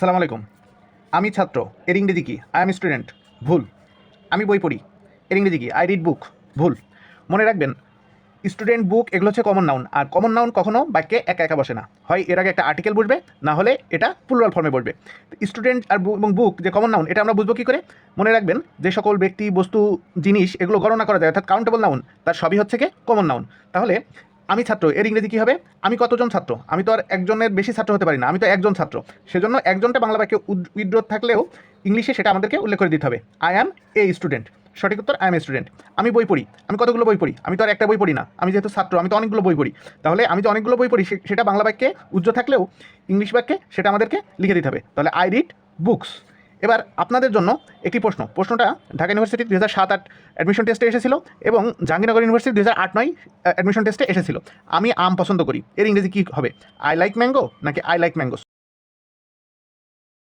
আসসালামু আলাইকুম। আমি ছাত্র, এর ইংরেজি কি? আই এম স্টুডেন্ট ভুল। আমি বই পড়ি, এর ইংরেজি কি? আই রিড বুক ভুল। মনে রাখবেন স্টুডেন্ট বুক এগুলো হচ্ছে কমন নাউন আর কমন নাউন কখনো বাক্যে একা একা বসে না। হয় এর আগে একটা আর্টিকেল বসবে, না হলে এটা প্লুরাল ফর্মে বসবে। স্টুডেন্ট আর এবং বুক যে কমন নাউন এটা আমরা বুঝব কী করে? মনে রাখবেন, যে সকল ব্যক্তি, বস্তু, জিনিস এগুলো গণনা করা যায়, অর্থাৎ কাউন্টেবল নাউন তার সবই হচ্ছে কি? কমন নাউন তাহলে আমি ছাত্র, এর ইংরেজি কী হবে? আমি কতজন ছাত্র? আমি তো আর একজনের বেশি ছাত্র হতে পারি না, আমি তো একজন ছাত্র। সেজন্য একজনটা বাংলা বাক্যে উইড্র থাকলেও ইংলিশে সেটা আমাদেরকে উল্লেখ করে দিতে হবে। আই অ্যাম এ স্টুডেন্ট সঠিক উত্তর আই এম এ স্টুডেন্ট আমি বই পড়ি, আমি কতগুলো বই পড়ি? আমি তো আর একটা বই পড়ি না, আমি যেহেতু ছাত্র, আমি তো অনেকগুলো বই পড়ি। তাহলে আমি যে অনেকগুলো বই পড়ি সেটা বাংলা বাক্যে উজ্জ্ব থাকলেও ইংলিশ বাক্যে সেটা আমাদেরকে লিখে দিতে হবে। তাহলে আই রিড বুকস এবার আপনাদের জন্য একটি প্রশ্ন। প্রশ্নটা ঢাকা ইউনিভার্সিটি দু হাজার সাত আট অ্যাডমিশন টেস্টে এসেছিল এবং জাহাঙ্গীরনগর ইউনিভার্সিটি দু হাজার আট নয় অ্যাডমিশন টেস্টে এসেছিল। আমি আম পছন্দ করি। এর ইংরেজি কী হবে? আই লাইক ম্যাঙ্গো নাকি আই লাইক ম্যাঙ্গোস